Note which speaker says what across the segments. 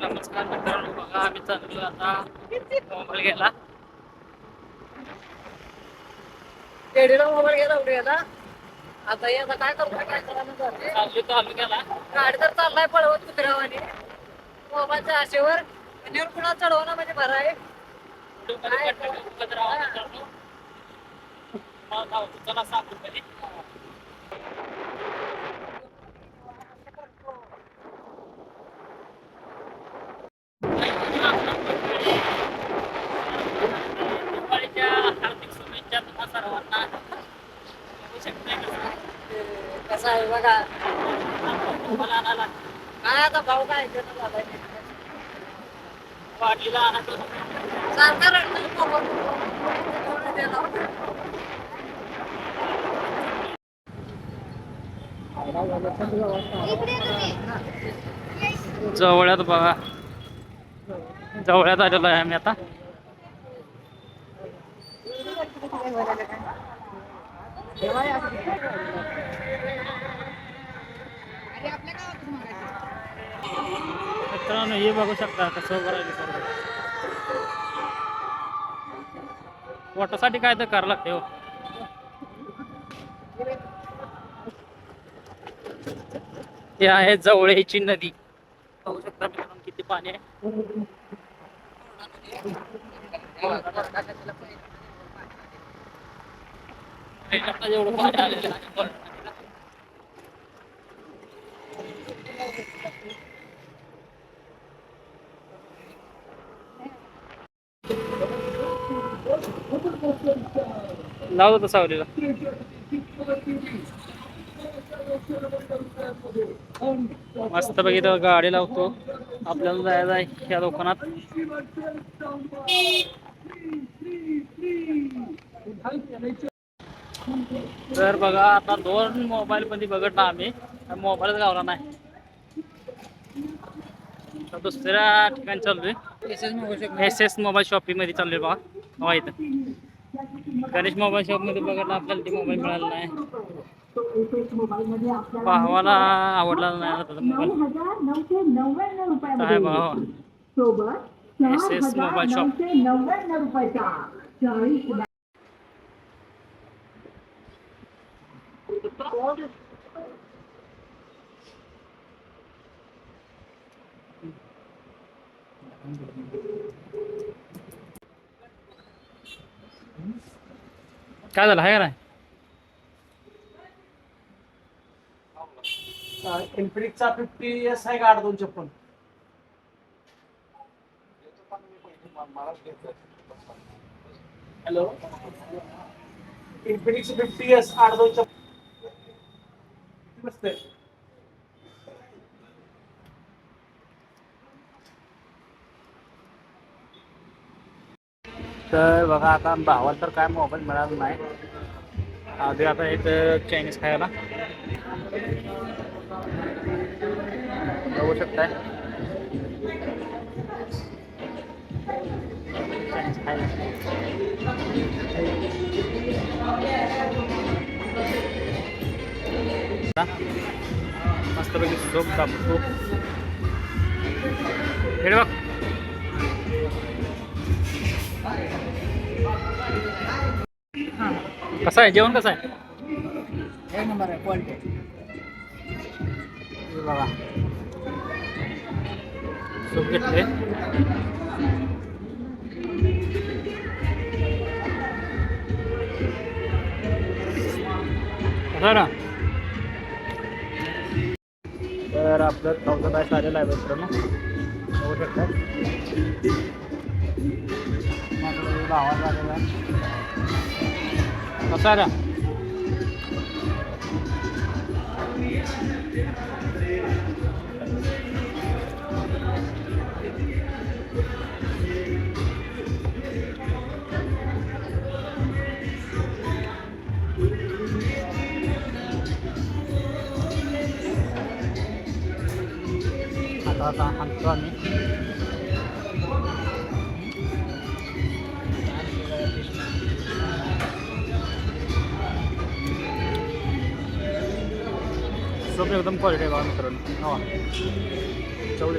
Speaker 1: नमस्कार मित्रांनो बघा आम्ही चाललो आता मोबाईल घ्यायला.
Speaker 2: टेडीला मोबाईल गेला उडे गेला आता हे आता काय करतो काय
Speaker 1: चाललो चालू केला
Speaker 2: गाडी तर चाललाय पळवत कुत्र्यावानी. मोबाईलच्या आशेवर. नेऊन पुन्हा चढवणं म्हणजे बरं आहे.
Speaker 1: धावतो चला साकूरमध्ये. दिवाळीच्या हार्दिक शुभेच्छा तुम्हा सर्वांना बघू शकताय कसं
Speaker 2: ते कसं आहे बघा. काय आता भाऊ काय ऐकत झालाय
Speaker 1: जवळ्यात बघा. जवळ्यात आलेलो आहे आम्ही आता. मित्रांनो हे बघू शकता कसं उभं राहिलं सर्व पोटासाठी काय तर करावं लागते हो. हे आहे जवळची नदी. बघू शकता मित्रांनो किती पाणी आहे. एवढं पाणी आलेलं आहे बरं. लावतो तो सावलीला. मस्त बघितलं गाडी लावतो. आपल्याला जायचं आहे या दुकानात. तर बघा आता दोन मोबाईल मध्ये बघत ना आम्ही मोबाईलच गावला नाही. दुसऱ्या ठिकाणी चाललोय. एस एस मोबाईल शॉपिंगमध्ये चाललोय बघा इथं. गणेश मोबाईल शॉपमध्ये आपल्याला ते मोबाईल मिळाला नाही. भावाला आवडला नाही आता मोबाईल. काय भावा एस एस मोबाईल शॉप काय झालं? आहे का नाही?
Speaker 3: इन्फिनिक्सचा फिफ्टी एस आहे का आठ दोन छप्पन हॅलो इन्फिनिक्स फिफ्टी एस आठ दोन छप्पन नमस्ते
Speaker 1: तर बघा आता भावाला तर काय मोबाईल मिळाला नाही. आधी आता इथं चायनीज खायला. बघू शकताय. चायनीज खायला. मस्तपैकी सोप कापतो हे बघ. कसं आहे? जेवण कसं आहे?
Speaker 2: एक नंबर आहे क्वालिटी
Speaker 1: बघा. सूप घेतले. कसं ना? तर आपलं चौथा तास आलेला आहे मित्रांनो. बघू शकता. माझा आवाज आलेला आहे. कसा आहे ना सब एकदम क्वालिटी आहे मित्रांनो हा चवळी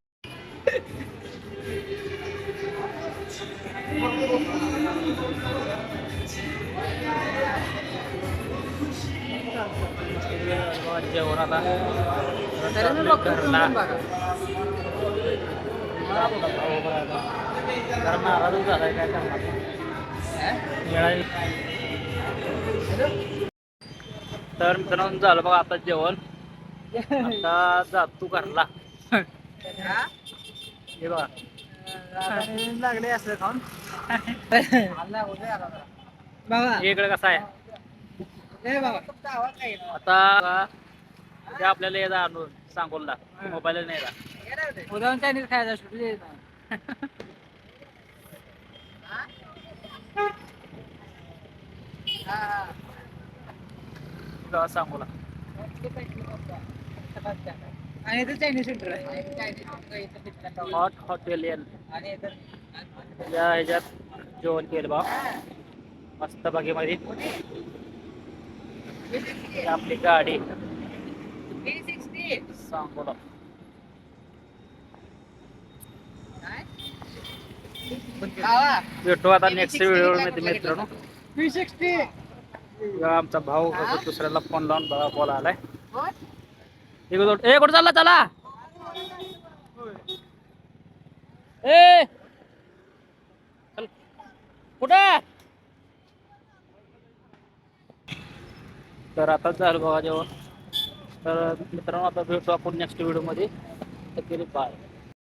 Speaker 1: जेवण आता घरला काय करणार. तर मित्रांनो झालं बघा आता जेवण. आता जातो घरला.
Speaker 4: हा?
Speaker 1: हे बघा.
Speaker 4: लागले असं खाऊन. बाबा
Speaker 1: इकडे कसं आहे? आता ते आपल्याला येतं आणून सांगोलला मोबाईल नाही येतात
Speaker 4: उद्या चायनीज खायचा सुटली
Speaker 1: गावात सांगोला.
Speaker 4: आणि इथं चायनीज सेंटर आहे.
Speaker 1: हॉट हॉटेलियन
Speaker 4: आणि इथं
Speaker 1: या ह्याच्यात जेवण केलं बा. मस्त बागेमध्ये आपली गाडी. सांगोला. भेटू आता नेक्स्ट व्हिडिओमध्ये मित्रांनो.
Speaker 4: थ्री सिक्स्टी
Speaker 1: आमचा भाऊ दुसऱ्याला फोन लावून बघा बोला आलाय. ए कुठं चालला? चला. ए! चल. कुठं? तर आता झालं बघा जेवण. तर मित्रांनो आता भेटू आपण नेक्स्ट व्हिडिओमध्ये तर तर बाय.